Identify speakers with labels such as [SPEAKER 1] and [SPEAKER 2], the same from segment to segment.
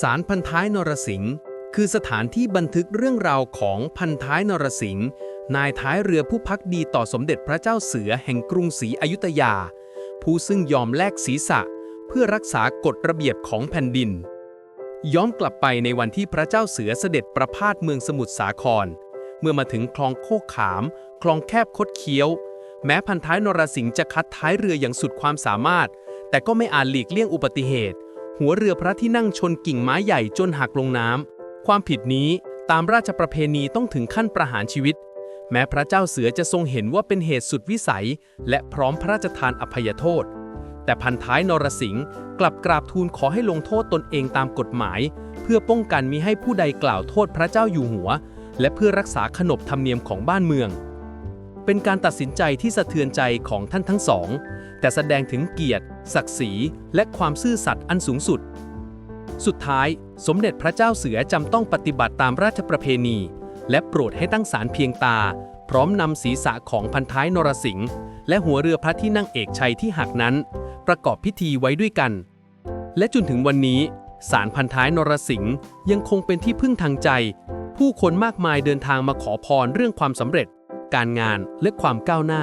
[SPEAKER 1] ศาลพันท้ายนรสิงห์คือสถานที่บันทึกเรื่องราวของพันท้ายนรสิงห์นายท้ายเรือผู้พักดีต่อสมเด็จพระเจ้าเสือแห่งกรุงศรีอยุธยา ผู้ซึ่งยอมแลกศีรษะ เพื่อรักษากฎระเบียบของแผ่นดิน ย้อนกลับไปในวันที่พระเจ้าเสือเสด็จประพาสเมืองสมุทรสาคร เมื่อมาถึงคลองโคกขาม คลองแคบคดเคี้ยว แม้พันท้ายนรสิงห์จะคัดท้ายเรืออย่างสุดความสามารถ แต่ก็ไม่อาจหลีกเลี่ยงอุบัติเหตุ หัวเรือพระที่นั่งชนกิ่งไม้ใหญ่จนหักลงน้ำ ความผิดนี้ตามราชประเพณีต้องถึงขั้นประหารชีวิต แม้พระเจ้าเสือจะทรงเห็นว่าเป็นเหตุสุดวิสัย และพร้อมพระราชทานอภัยโทษ แต่พันท้ายนรสิงห์กลับกราบทูลขอให้ลงโทษตนเองตามกฎหมาย เพื่อป้องกันมิให้ผู้ใดกล่าวโทษพระเจ้าอยู่หัว และเพื่อรักษาขนบธรรมเนียมของบ้านเมือง เป็นการตัดสินใจที่สะเทือนใจของท่านทั้งสอง แต่แสดงถึงเกียรติ ศักดิ์ศรี และความซื่อสัตย์อันสูงสุด สุดท้าย สมเด็จพระเจ้าเสือจำต้องปฏิบัติตามราชประเพณี และโปรดให้ตั้งศาลเพียงตา พร้อมนำศีรษะของพันท้ายนรสิงห์และหัวเรือพระที่นั่งเอกชัยที่หักนั้น ประกอบพิธีไว้ด้วยกัน และจนถึงวันนี้ศาลพันท้ายนรสิงห์ยังคงเป็นที่พึ่งทางใจ ผู้คนมากมายเดินทางมาขอพรเรื่องความสำเร็จ การงานและความก้าวหน้า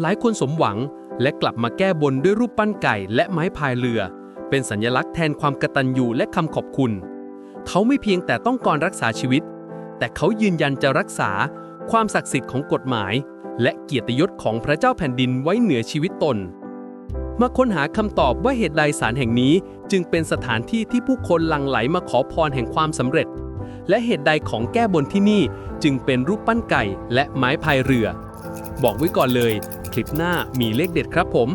[SPEAKER 1] หลายคนสมหวังและกลับมาแก้บนด้วยรูปปั้นไก่และไม้พายเรือ เป็นสัญลักษณ์แทนความกตัญญูและคำขอบคุณ เขาไม่เพียงแต่ต้องการรักษาชีวิต แต่เขายืนยันจะรักษาความศักดิ์สิทธิ์ของกฎหมาย และเกียรติยศของพระเจ้าแผ่นดินไว้เหนือชีวิตตน มาค้นหาคำตอบว่าเหตุใดศาลแห่งนี้จึงเป็นสถานที่ที่ผู้คนหลั่งไหลมาขอพรแห่งความสำเร็จ และเหตุใดของแก้บนที่นี่จึงเป็นรูปปั้นไก่และไม้พายเรือ บอกไว้ก่อนเลย คลิปหน้ามีเลขเด็ดครับผม